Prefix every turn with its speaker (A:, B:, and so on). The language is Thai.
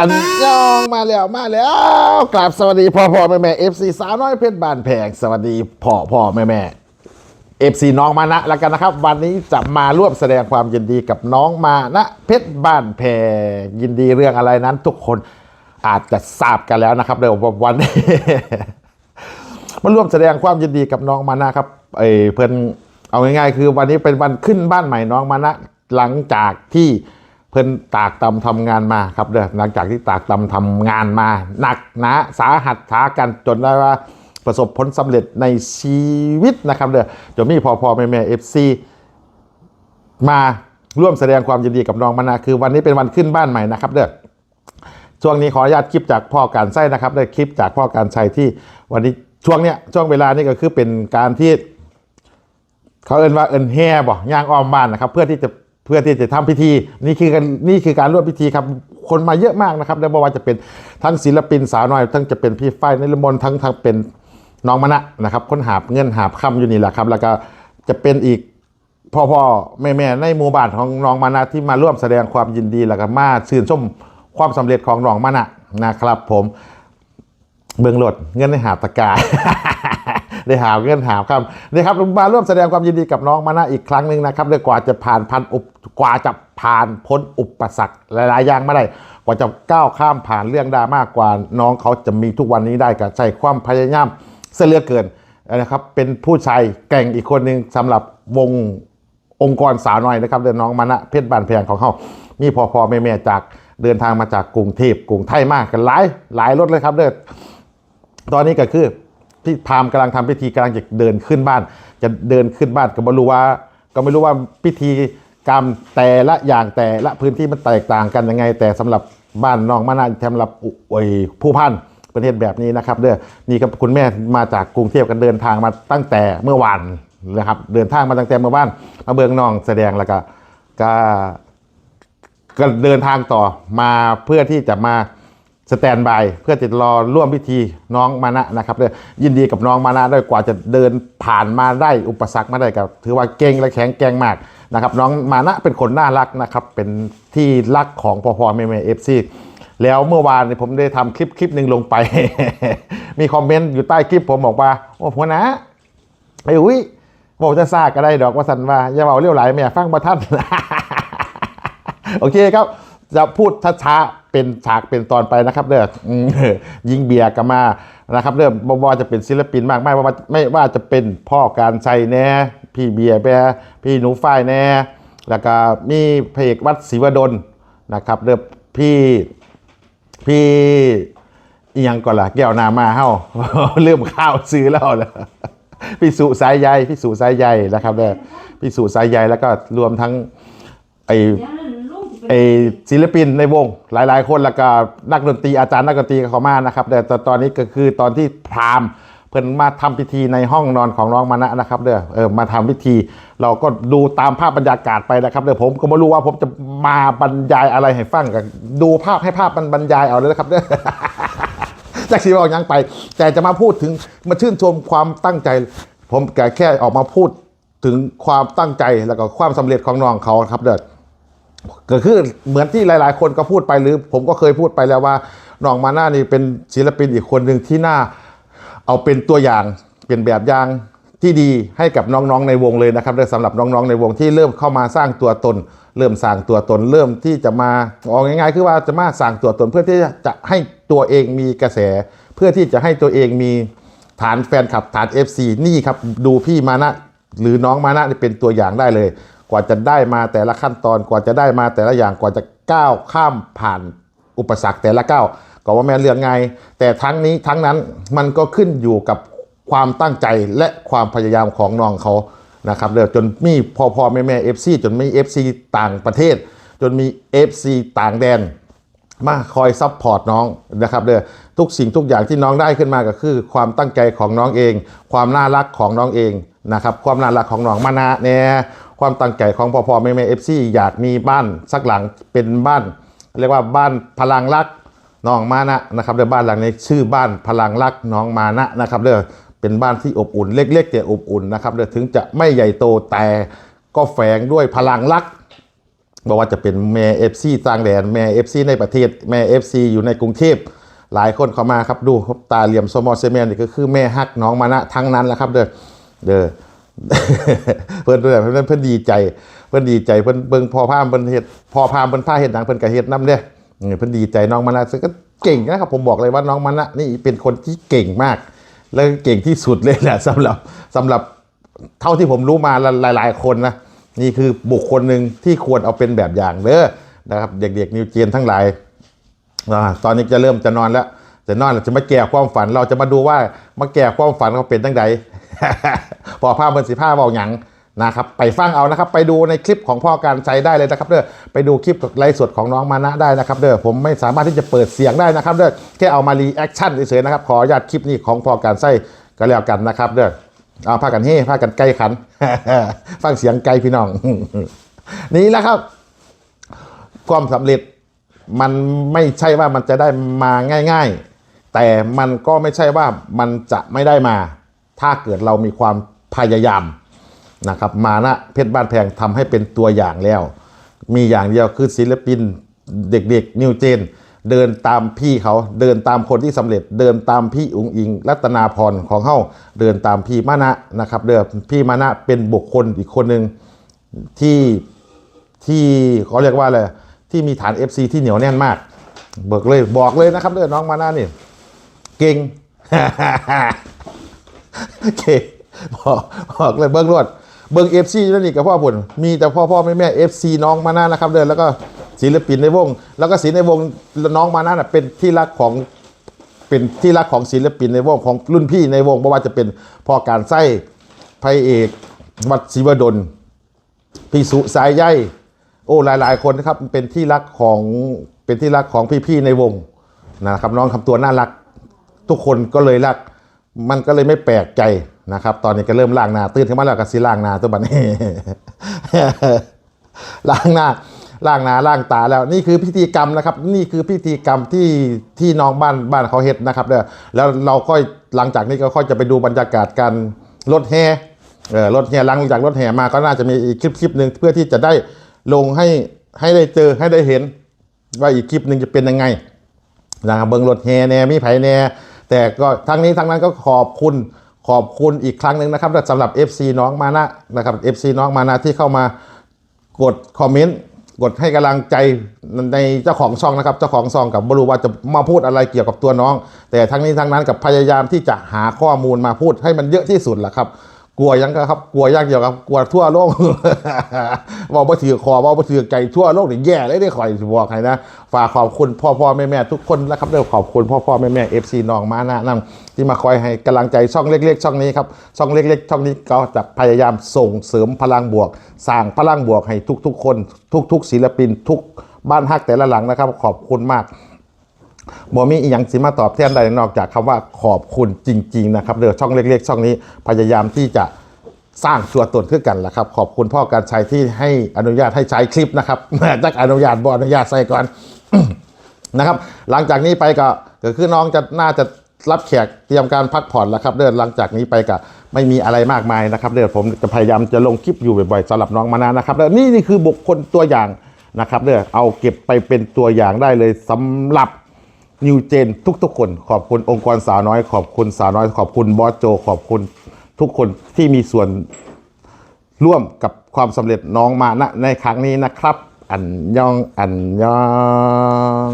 A: อันยองมาแล้วมาแล้วกราบสวัสดีพ่อพ่อแม่แม่เอฟซีสาวน้อยเพชรบานแพงสวัสดีพ่อพ่อแม่แม่เอฟซีน้องมานะแล้วกันนะครับ วันนี้จะมาร่วมแสดงความยินดีกับน้องมานะ เพชรบ้านแพงยินดีเรื่องอะไรนั้น ทุกคนอาจจะทราบกันแล้วนะครับเดี๋ยววันนี้ มาร่วมแสดงความยินดีกับน้องมานะครับเออเพื่อนเอาง่ายๆ คือวันนี้เป็นวันขึ้นบ้านใหม่น้องมานะหลังจากที่ เพื่อนตากตำทำงานมาครับเด้อหลังจากที่ตากตำทำงานมา หนักหนะสาหัสท้ากันจนได้ว่าประสบผลสำเร็จในชีวิตนะครับเด้อจนมีพอพอแม่แม่เอฟซีมาร่วมแสดงความยินดีกับน้องมานะคือวันนี้เป็นวันขึ้นบ้านใหม่นะครับเด้อช่วงนี้ขออนุญาตคลิปจากพ่อการไส้นะครับได้คลิปจากพ่อการชัยที่วันนี้ช่วงเนี้ยช่วงเวลานี้ก็คือเป็นการที่เขาเอินว่าเอินแห่บอกย่างอ้อมบ้านนะครับ เพื่อที่จะ พื่อที่จะทำพิธีนี่คือการนี่คือการร่วมพิธีครับคนมาเยอะมากนะครับ และไม่ว่าจะเป็นทั้งศิลปินสาวน้อยทั้งจะเป็นพี่ฝ้ายนิรมนทั้งทั้งเป็นน้องมณะนะครับคนหาบเงินหาบคำอยู่นี่แหละครับ แล้วก็จะเป็นอีกพ่อพ่อแม่แม่ในหมู่บ้านของน้องมานะที่มาร่วมแสดงความยินดีแล้วก็มาชื่นชมความสำเร็จของน้องมานะนะครับ ผมเบืองหลดเงินในหาตะกาย ได้หาเงินหาคำนี่ครับมาร่วมแสดงความยินดีกับน้องมานะอีกครั้งหนึ่งนะครับด้วยกว่าจะผ่านพันอุปกว่าจะผ่านพ้นอุปสรรคหลายๆอย่างมาได้กว่าจะก้าวข้ามผ่านเรื่องดราม่ากว่าน้องเขาจะมีทุกวันนี้ได้ก็ใช้ความพยายามเสียเลือเกินนะครับเป็นผู้ชายแก่งอีกคนหนึ่งสำหรับวงองค์กรสาวน้อยนะครับเดินน้องมานะเพชรบานแพงของเขามีพอพอแม่แม่จากเดินทางมาจากกรุงเทพกรุงไทยมากกันหลายหลายรถเลยครับเด้อตอนนี้ก็คือ พี่พามกำลังทำพิธีกำลังจะเดินขึ้นบ้าน จะเดินขึ้นบ้านก็ไม่รู้ว่า ก็ไม่รู้ว่าพิธีกรรมแต่ละอย่างแต่ละพื้นที่มันแตกต่างกันยังไง แต่สำหรับบ้านน้องมานะสำหรับอุโอยผู้พันประเทศแบบนี้นะครับ เด้อนี่ครับคุณแม่มาจากกรุงเทพกันเดินทางมาตั้งแต่เมื่อวานนะครับ เดินทางมาตั้งแต่เมื่อวานมาเบืองน้องแสดงแล้วก็ก็เดินทางต่อมาเพื่อที่จะมา สแตนบายเพื่อจะรอร่วมพิธีน้องมานะนะครับเด้อยินดีกับน้องมานะด้วยกว่าจะเดินผ่านมาได้อุปสรรคมาได้กับถือว่าเก่งและแข็งแกร่งมากนะครับน้องมานะเป็นคนน่ารักนะครับเป็นที่รักของพ่อพ่อแม่แม่เอฟซีแล้วเมื่อวานเนยผมได้ทำคลิปคลิปหนึ่งลงไป มีคอมเมนต์อยู่ใต้คลิปผมบอกว่าโอ้หัวหนะไอ้อุ้ยบอกจะซากก็ได้ดอกว่าสันว่าอย่าเอาเลี้ยวไหลแม่ฟังมาท่านโอเคครับ จะพูดช้าๆเป็นฉากเป็นตอนไปนะครับเด้ออืมยิงเบียร์กันมานะครับเด้อบ่ว่าจะเป็นศิลปินมากไม่ว่าไม่ว่าจะเป็นพ่อการชัยแน่พี่เบียร์แน่พี่หนูฝ้ายแน่แล้วก็มีพระเอกวัดศรีวดลนะครับเด้อพี่พี่อียังก่อนล่ะแก้วนามาเฮ้าเริ่มข้าวซื้อแล้วเหรอพี่สุสายใยพี่สุสายใยนะครับเด้อพี่สุสายใยแล้วก็รวมทั้งไอ ไอศิลปินในวงหลายๆ คนแล้วก็นักดนตรีอาจารย์นักดนตรีก็เขามานะครับแต่ตตอนนี้ก็คือตอนที่พราหมณ์เพิ่นมาทำพิธีในห้องนอนของน้องมานะนะครับเด้อเออมาทำพิธี เราก็ดูตามภาพบรรยากาศไปนะครับเดี๋ยวผมก็ไม่รู้ว่าผมจะมาบรรยายอะไรให้ฟังกันดูภาพให้ภาพมันบรรยายเอาเลยนะครับเด้อจากสีบอกยังไป แต่จะมาพูดถึงมาชื่นชมความตั้งใจ ผมแค่แค่ออกมาพูดถึงความตั้งใจแล้วก็ความสำเร็จของน้องเขาครับเด้อ ก็คือเหมือนที่หลาย ๆ คนก็พูดไปหรือ ผมก็เคยพูดไปแล้วว่าน้องมาน่านี่เป็นศิลปินอีกคนหนึ่งที่น่าเอาเป็นตัวอย่างเป็นแบบอย่างที่ดีให้กับน้องๆในวงเลยนะครับและสำหรับน้องๆในวงที่เริ่มเข้ามาสร้างตัวตน เริ่มสร้างตัวตน เริ่มที่จะมาเอาง่ายๆ คือว่าจะมาสร้างตัวตน เพื่อที่จะให้ตัวเองมีกระแส เพื่อที่จะให้ตัวเองมีฐานแฟนคลับฐาน FC นี่ครับดูพี่มานะหรือน้องมานะนี่เป็นตัวอย่างได้เลย กว่าจะได้มาแต่ละขั้นตอนกว่าจะได้มาแต่ละอย่างกว่าจะก้าวข้ามผ่านอุปสรรคแต่ละก้าวก็ว่าแม่เรื่องไง แต่ทั้งนี้ทั้งนั้นมันก็ขึ้นอยู่กับความตั้งใจและความพยายามของน้องเขานะครับเดี๋ยวจนมีพ่อพ่อแม่แม่เอฟซีจนมี FC ต่างประเทศ จนมี FC ต่างแดน มาคอยซัพพอร์ตน้องนะครับเด้อทุกสิ่งทุกอย่างที่น้องได้ขึ้นมาก็คือ ความตั้งใจของน้องเอง ความน่ารักของน้องเองนะครับความน่ารักของน้องมานะเนี่ย ความตั้งใจของพ่อพ่อแม่แม่เอฟซีอยากมีบ้านสักหลังเป็นบ้าน เรียกว่าบ้านพลังรักน้องมานะนะครับเด้อบ้านหลังนี้ชื่อบ้านพลังรักน้องมานะนะครับเด้อเป็นบ้านที่อบอุ่นเล็กๆแต่อบอุ่นนะครับเด้อถึงจะไม่ใหญ่โตแต่ก็แฝงด้วยพลังรักบอกว่าจะเป็นแม่เอฟซีต่างแดนแม่เอฟซีในประเทศแม่เอฟซีอยู่ในกรุงเทพหลายคนเข้ามาครับดูครับตาเหลี่ยมสมอเซเมนนี่ก็คือแม่ฮักน้องมานะทั้งนั้นแหละครับเด้อเด้อ เพิ่นเพิ่นเพิ่นเพิ่นดีใจ เพิ่นดีใจเพิ่นเบิ่งพอพามเพิ่นเฮ็ดพอพามเพิ่นพาเฮ็ดหนังเพิ่นก็เฮ็ดนำเด้อเออเพิ่นดีใจน้องมานะซึ่งก็เก่งนะครับ ผมบอกเลยว่าน้องมานะนี่เป็นคนที่เก่งมาก แล้วเก่งที่สุดเลยแหละสำหรับสำหรับเท่าที่ผมรู้มาหลาย ๆ คนนะนี่คือบุคคลหนึ่งที่ควรเอาเป็นแบบอย่างเด้อนะครับ เด็กๆนิวเจนทั้งหลายตอนนี้จะเริ่มจะนอนแล้วจะนอนแล้วจะมาแก่ความฝันเราจะมาดูว่ามาแก่ความฝันเขาเป็นตั้งใด พอภาพเบนสีผ้าเบาหยังนะครับไปฟังเอานะครับ ไปดูในคลิปของพ่อการใจได้เลยนะครับเด้อไปดูคลิปไลฟ์สดของน้องมานะได้นะครับเด้อผมไม่สามารถที่จะเปิดเสียงได้นะครับเด้อแค่เอามารีแอคชั่นเฉยๆนะครับขออนุญาตคลิปนี้ของพ่อการใจก็แล้วกันนะครับเด้อเอาพากันเฮ่พากันไกลขัน ฟังเสียงไกลพี่น้อง นี่แหละครับ ความสำเร็จมันไม่ใช่ว่ามันจะได้มาง่าย ๆ แต่มันก็ไม่ใช่ว่ามันจะไม่ได้มา ถ้าเกิดเรามีความพยายามนะครับมานะเพชรบ้านแพงทำให้เป็นตัวอย่างแล้ว มีอย่างเดียวคือศิลปินเด็กๆนิวเจน เดินตามพี่เขาเดินตามคนที่สำเร็จ เดินตามพี่อุงอิง รัตนาพรของเฮาเดินตามพี่มานะนะครับเดิมพี่มานะเป็นบุคคลอีกคนหนึ่งที่ที่เขาเรียกว่าอะไรที่มีฐาน FC ที่เหนียวแน่นมาก เบิกเลยบอกเลยนะครับเด้อน้องมาน้านี่ เก่ง เก่งบอกบอกเลยเบิ้งรวดเบิ้งเอฟซีนั่นนี่กับพ่อผลมีแต่พ่อพ่อแม่แม่เอฟซีน้องมาหน้านะครับเด้อแล้วก็ศิลปินในวง แล้วก็ศิลปินในวงน้องมาหน้าน่ะเป็นที่รักของเป็นที่รักของศิลปินในวงของรุ่นพี่ในวงไม่ว่าจะเป็นพ่อการไส้พเอกวัดศิวดลพี่สุสายใยโอ้หลาย ๆ คนนะครับเป็นที่รักของเป็นที่รักของพี่ๆในวงนะครับน้องทำตัวน่ารัก ทุกคนก็เลยรัก มันก็เลยไม่แปลกใจนะครับ ตอนนี้ก็เริ่มล้างหน้าตื่นขึ้นมาแล้วก็สิล้างหน้าตัวบัดนี้ล้างหน้าล้างหน้าล้างตาแล้วนี่คือพิธีกรรมนะครับ นี่คือพิธีกรรมที่ที่น้องบ้านบ้านเขาเฮ็ดนะครับเด้อแล้วเราค่อยหลังจากนี้ก็ค่อยจะไปดูบรรยากาศการรถแห่เออรถแห่หลังจากรถแห่มาก็น่าจะมีอีกคลิปคลิปหนึ่งเพื่อที่จะได้ลงให้ให้ได้เจอให้ได้เห็น ว่าอีกคลิปหนึ่งจะเป็นยังไงนะครับเบิงรถแฮแน่มีไผแน่ แต่ก็ทั้งนี้ทั้งนั้นก็ขอบคุณขอบคุณอีกครั้งหนึ่งนะครับสำหรับ FC น้องมานะนะครับ FC น้องมานะที่เข้ามากดคอมเมนต์กดให้กำลังใจในเจ้าของช่องนะครับ เจ้าของช่องกับบรู้ว่าจะมาพูดอะไรเกี่ยวกับตัวน้อง แต่ทั้งนี้ทั้งนั้นกับพยายามที่จะหาข้อมูลมาพูดให้มันเยอะที่สุดแหละครับ กลัวยังก็ครับ กลัวยากเดียวครับ กลัวทั่วโลกบอกว่าถือคอบอกว่าถือไก่ทั่วโลกนี่แย่เลยได้ข่อยบอกให้นะ ฝากขอบคุณพ่อพ่อแม่แม่ทุกคนนะครับเด้อขอบคุณพ่อพ่อแม่แม่เอฟซีน้องมานะนั่งที่มาคอยให้กำลังใจช่องเล็ก ๆ ช่องนี้ครับ ช่องเล็ก ๆ ช่องนี้ก็จะพยายามส่งเสริมพลังบวก สร้างพลังบวกให้ทุก ๆ คน ทุก ๆ ศิลปินทุกบ้านฮักแต่ละหลังนะครับ ขอบคุณมากบ่มีอีหยังสิมาตอบแทนใดนอกจากคำว่าขอบคุณจริง ๆ นะครับเดี๋ยวช่องเล็ก ๆ ช่องนี้พยายามที่จะ สร้างตัวตนขึ้นกันแหละครับ ขอบคุณพ่อการชัยที่ให้อนุญาตให้ใช้คลิปนะครับจากอนุญาตบ่อนุญาตใส่ก่อนนะครับ หลังจากนี้ไปก็ก็คือน้องจะน่าจะรับแขกเตรียมการพักผ่อนแล้วครับเดินหลังจากนี้ไปก็ไม่มีอะไรมากมายนะครับเดี๋ยวผมจะพยายามจะลงคลิปอยู่บ่อยๆสำหรับน้องมานานะครับเดี๋ยวนี่นี่คือบุคคลตัวอย่างนะครับเดี๋ยวเอาเก็บไปเป็นตัวอย่างได้เลยสำหรับนิวเจนทุกๆคน ขอบคุณองค์กรสาวน้อย ขอบคุณสาวน้อย ขอบคุณบอสโจ ขอบคุณ ทุกคนที่มีส่วนร่วมกับความสำเร็จน้องมาณในครั้งนี้นะครับ อันยองอันยอง